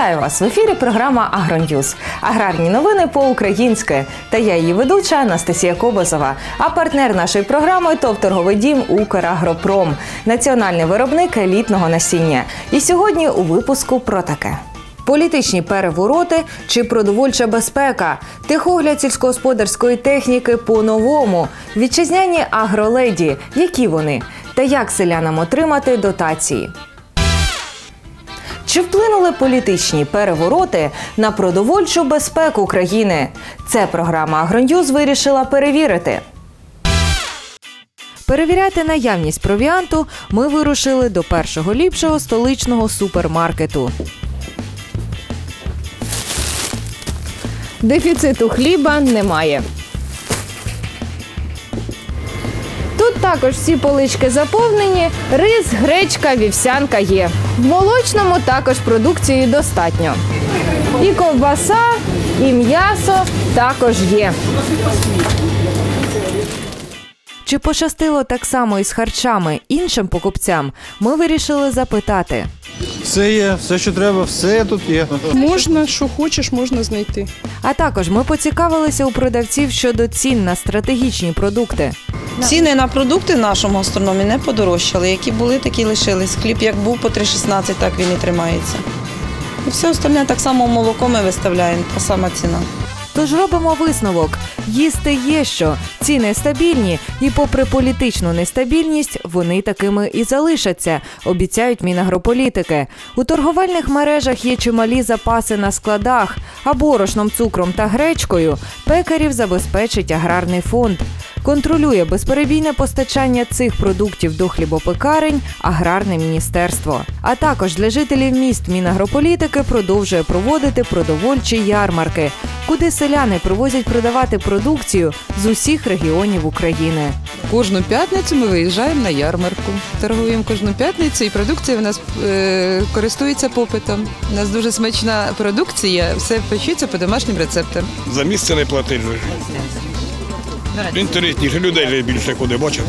Вітаю вас в ефірі. Програма «Агроньюз». Аграрні новини по-українськи. Та я її ведуча Анастасія Кобозова. А партнер нашої програми ТОВ торговий дім Украгропром, національний виробник елітного насіння. І сьогодні у випуску про таке. Політичні перевороти чи продовольча безпека, техогляд сільськогосподарської техніки по-новому, вітчизняні агроледі, які вони, та як селянам отримати дотації. Чи вплинули політичні перевороти на продовольчу безпеку країни? Це програма «Агроньюз» вирішила перевірити. Перевіряти наявність провіанту ми вирушили до першого ліпшого столичного супермаркету. Дефіциту хліба немає. Також всі полички заповнені, рис, гречка, вівсянка є. В молочному також продукції достатньо. І ковбаса, і м'ясо також є. Чи пощастило так само із харчами іншим покупцям? Ми вирішили запитати. Все є, все, що треба, все тут є. Можна, що хочеш, можна знайти. А також ми поцікавилися у продавців щодо цін на стратегічні продукти. Ціни на продукти в нашому гастрономі не подорожчали. Які були, такі лишились. Хліб як був по 3,16, так він і тримається. І все остальне так само молоко ми виставляємо, та сама ціна. Тож робимо висновок: їсти є що, ціни стабільні, і попри політичну нестабільність, вони такими і залишаться, обіцяють мінагрополітики. У торговельних мережах є чималі запаси на складах, а борошном, цукром та гречкою пекарів забезпечить аграрний фонд. Контролює безперебійне постачання цих продуктів до хлібопекарень аграрне міністерство. А також для жителів міст Мінагрополітики продовжує проводити продовольчі ярмарки, куди селяни привозять продавати продукцію з усіх регіонів України. Кожну п'ятницю ми виїжджаємо на ярмарку. Торгуємо кожну п'ятницю, і продукція в нас е, користується попитом. У нас дуже смачна продукція, все печеться по домашнім рецептам. За місце не платить. Інтересніше людей більше куди бачите.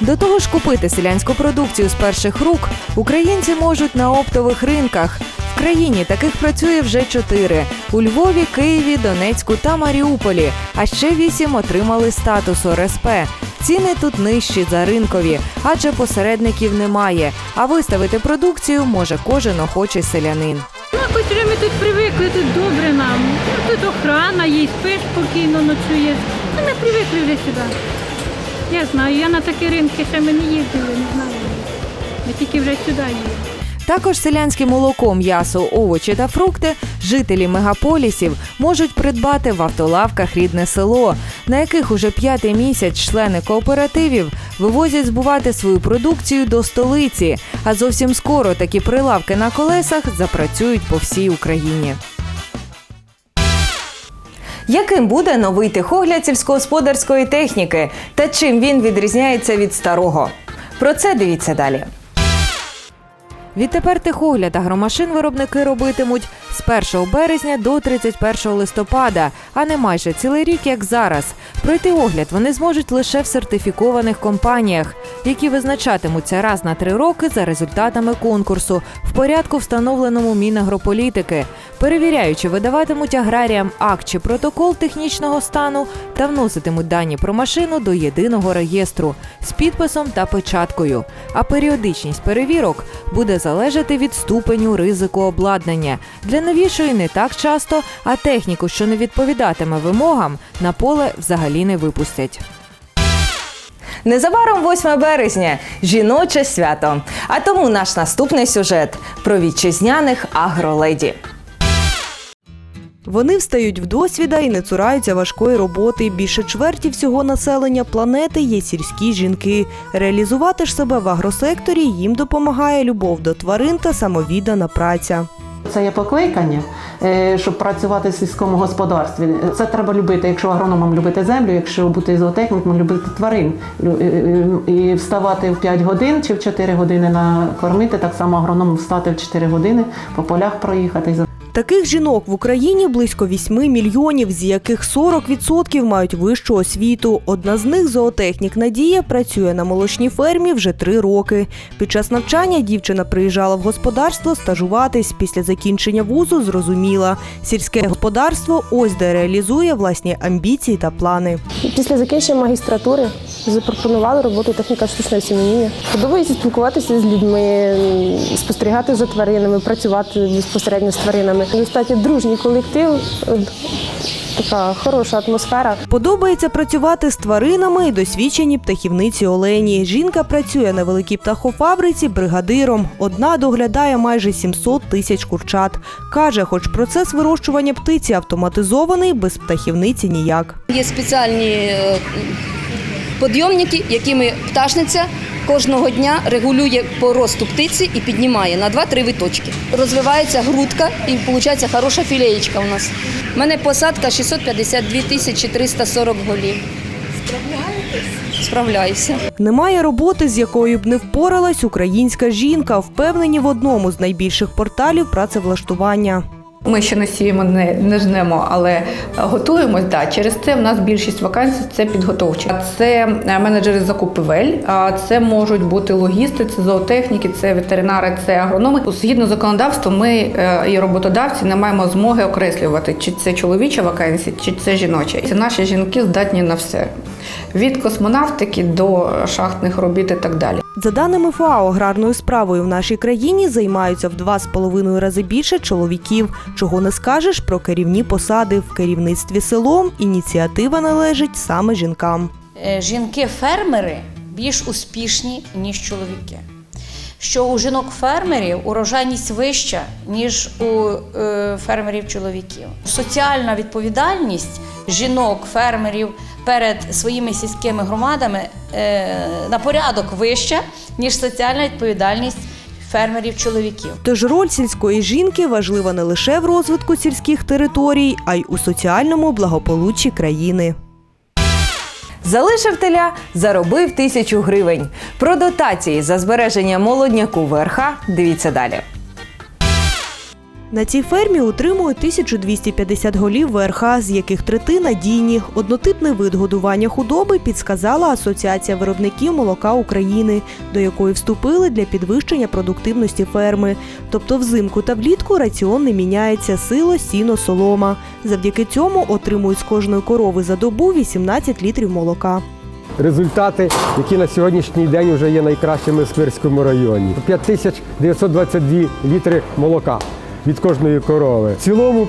До того ж, купити селянську продукцію з перших рук українці можуть на оптових ринках. В країні таких працює вже чотири: у Львові, Києві, Донецьку та Маріуполі. А ще вісім отримали статус ОРСП. Ціни тут нижчі за ринкові, адже посередників немає. А виставити продукцію може кожен охочий селянин. Ну, хоч ми тут привикли, тут добре нам. Ну, Тут охрана є, спиш спокійно ночуєш. Ну, ми привикли вже сюди. Я знаю, я на такі ринки ще ми не їздили, не знаю. Ми тільки вже сюди їдемо. Також селянське молоко, м'ясо, овочі та фрукти жителі мегаполісів можуть придбати в автолавках рідне село, на яких уже п'ятий місяць члени кооперативів вивозять збувати свою продукцію до столиці. А зовсім скоро такі прилавки на колесах запрацюють по всій Україні. Яким буде новий техогляд сільськогосподарської техніки та чим він відрізняється від старого? Про це дивіться далі. Відтепер тихогляд агромашин виробники робитимуть з 1 березня до 31 листопада, а не майже цілий рік, як зараз. Пройти огляд вони зможуть лише в сертифікованих компаніях, які визначатимуться раз на три роки за результатами конкурсу в порядку, встановленому Мінагрополітики. Перевіряючи, видаватимуть аграріям акт чи протокол технічного стану та вноситимуть дані про машину до єдиного реєстру з підписом та печаткою. А періодичність перевірок буде залежати від ступеню ризику обладнання. Для новішої не так часто, а техніку, що не відповідатиме вимогам, на поле взагалі не випустять. Незабаром 8 березня жіноче свято. А тому наш наступний сюжет про вітчизняних агроледі. Вони встають в досвіда і не цураються важкої роботи. Більше чверті всього населення планети є сільські жінки. Реалізувати ж себе в агросекторі їм допомагає любов до тварин та самовіддана праця. Це є покликання, е, щоб працювати в сільському господарстві. Це треба любити, якщо агрономам любити землю, якщо бути зоотехніком, любити тварин. Е, е, І вставати в 5 годин чи в 4 години накормити, так само агрономом встати в 4 години, по полях проїхати. Таких жінок в Україні близько 8 мільйонів, з яких 40% мають вищу освіту. Одна з них зоотехнік Надія працює на молочній фермі вже три роки. Під час навчання дівчина приїжджала в господарство стажуватись. Після закінчення вузу зрозуміла, сільське господарство ось де реалізує власні амбіції та плани. Після закінчення магістратури запропонували роботу техніка штучного сім'яніння. Подобається спілкуватися з людьми, спостерігати за тваринами, працювати безпосередньо з тваринами. Достатньо дружній колектив, е, така хороша атмосфера. Подобається працювати з тваринами і досвідчені птахівниці Олені. Жінка працює на великій птахофабриці бригадиром. Одна доглядає майже 700 тисяч курчат. Каже, хоч процес вирощування птиці автоматизований, без птахівниці ніяк. Є спеціальні підйомники, якими пташниця кожного дня регулює по росту птиці і піднімає на 2-3 виточки. Розвивається грудка і виходить хороша філеєчка у нас. У мене посадка 652 тисячі 340 голів. Справляєтесь? Справляюся. Немає роботи, з якою б не впоралась українська жінка, впевнені в одному з найбільших порталів працевлаштування. Ми ще не сіємо, не, не жнемо, але готуємось. Да. Через це в нас більшість вакансій це підготовчі. Це е, менеджери закупівель, а це можуть бути логісти, це зоотехніки, це ветеринари, це агрономи. Згідно законодавства, ми е, і роботодавці не маємо змоги окреслювати, чи це чоловіча вакансія, чи це жіноча. Це наші жінки здатні на все. Від космонавтики до шахтних робіт і так далі. За даними ФАО, аграрною справою в нашій країні займаються в два з половиною рази більше чоловіків. Чого не скажеш про керівні посади в керівництві селом. Ініціатива належить саме жінкам. Е, жінки-фермери більш успішні, ніж чоловіки. Що у жінок-фермерів урожайність вища, ніж у е, фермерів-чоловіків. Соціальна відповідальність жінок-фермерів перед своїми сільськими громадами е, на порядок вища, ніж соціальна відповідальність фермерів-чоловіків. Тож роль сільської жінки важлива не лише в розвитку сільських територій, а й у соціальному благополуччі країни. Залишив теля, заробив тисячу гривень. Про дотації за збереження молодняку верха дивіться далі. На цій фермі утримують 1250 голів ВРХ, з яких третина дійні. Однотипний вид годування худоби підсказала Асоціація виробників молока України, до якої вступили для підвищення продуктивності ферми. Тобто взимку та влітку раціон не міняється сило, сіно, солома. Завдяки цьому отримують з кожної корови за добу 18 літрів молока. результати, які на сьогоднішній день вже є найкращими в Сквирському районі. 5922 літри молока від кожної корови. В цілому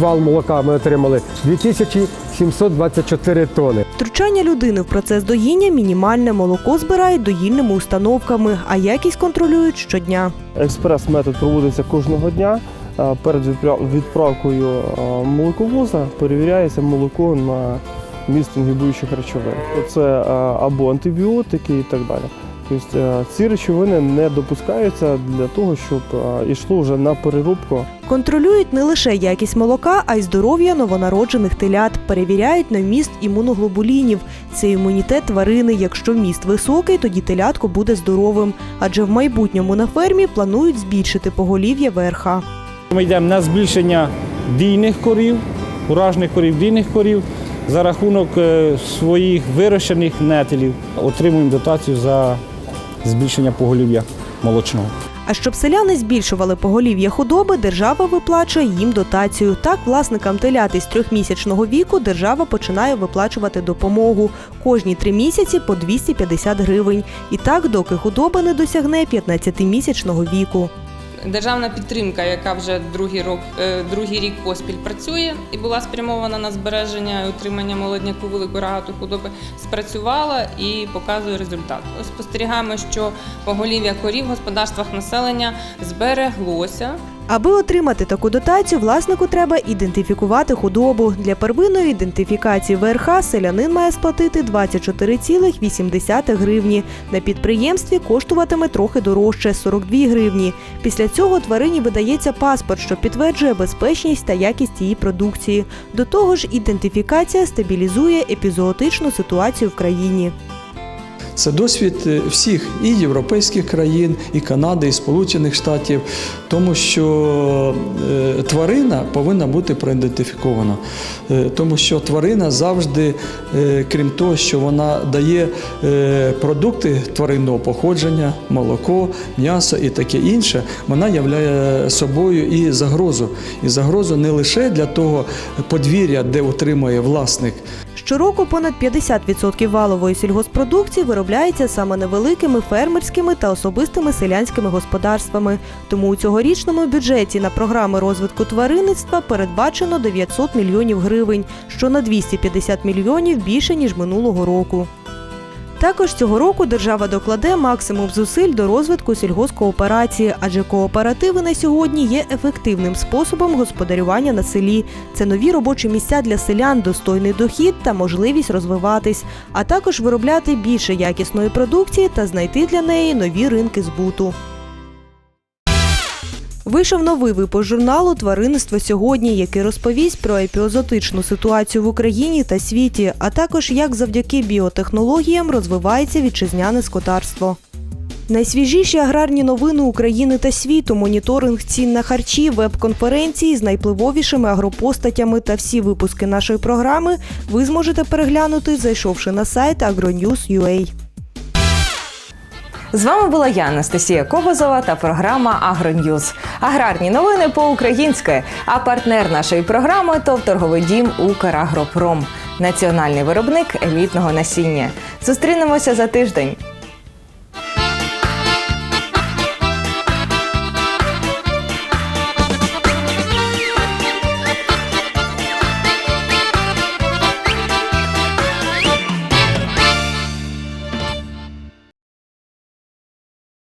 вал молока ми отримали 2724 тони. Втручання людини в процес доїння мінімальне молоко збирають доїльними установками, а якість контролюють щодня. Експрес-метод проводиться кожного дня. Перед відпра- відправкою молоковоза перевіряється молоко на міст інгібуючих речовин. Це або антибіотики і так далі. Тобто ці речовини не допускаються для того, щоб йшло вже на переробку Контролюють не лише якість молока, а й здоров'я новонароджених телят. Перевіряють на вміст імуноглобулінів. Це імунітет тварини. Якщо вміст високий, тоді телятко буде здоровим. Адже в майбутньому на фермі планують збільшити поголів'я верха. Ми йдемо на збільшення дійних корів, уражних корів, дійних корів. За рахунок е, своїх вирощених нетелів отримуємо дотацію за збільшення поголів'я молочного. А щоб селяни збільшували поголів'я худоби, держава виплачує їм дотацію. Так, власникам телят із трьохмісячного віку держава починає виплачувати допомогу кожні три місяці по 250 гривень. І так, доки худоба не досягне 15-місячного віку. Державна підтримка, яка вже другий рік, другий рік поспіль працює і була спрямована на збереження і утримання молодняку великої рогатої худоби, спрацювала і показує результат. Спостерігаємо, що поголів'я корів в господарствах населення збереглося. Аби отримати таку дотацію, власнику треба ідентифікувати худобу. Для первинної ідентифікації ВРХ селянин має сплатити 24,8 гривні. На підприємстві коштуватиме трохи дорожче 42 гривні. Після цього тварині видається паспорт, що підтверджує безпечність та якість її продукції. До того ж, ідентифікація стабілізує епізоотичну ситуацію в країні. Це досвід е, всіх і європейських країн, і Канади, і Сполучених Штатів, тому що е, тварина повинна бути проідентифікована, Е, тому що тварина завжди, крім того, що вона дає продукти тваринного походження, молоко, м'ясо і таке інше, вона являє собою і загрозу. І загрозу не лише для того подвір'я, де утримує власник. Щороку понад 50% валової сільгоспродукції виробляється саме невеликими фермерськими та особистими селянськими господарствами. Тому у цьогорічному бюджеті на програми розвитку тваринництва передбачено 900 мільйонів гривень, що на 250 мільйонів більше ніж минулого року. Також цього року держава докладе максимум зусиль до розвитку сільгоскооперації, адже кооперативи на сьогодні є ефективним способом господарювання на селі. Це нові робочі місця для селян, достойний дохід та можливість розвиватись, а також виробляти більше якісної продукції та знайти для неї нові ринки збуту. Вийшов новий випуск журналу Тваринництво сьогодні, який розповість про епіозотичну ситуацію в Україні та світі, а також як завдяки біотехнологіям розвивається вітчизняне скотарство. Найсвіжіші аграрні новини України та світу, моніторинг цін на харчі, веб-конференції з найпливовішими агропостатями та всі випуски нашої програми ви зможете переглянути, зайшовши на сайт agronews.ua. З вами була я, Анастасія Кобозова та програма Агроньюз. Аграрні новини по-українськи. А партнер нашої програми то торговий дім Украгропром, національний виробник елітного насіння. Зустрінемося за тиждень.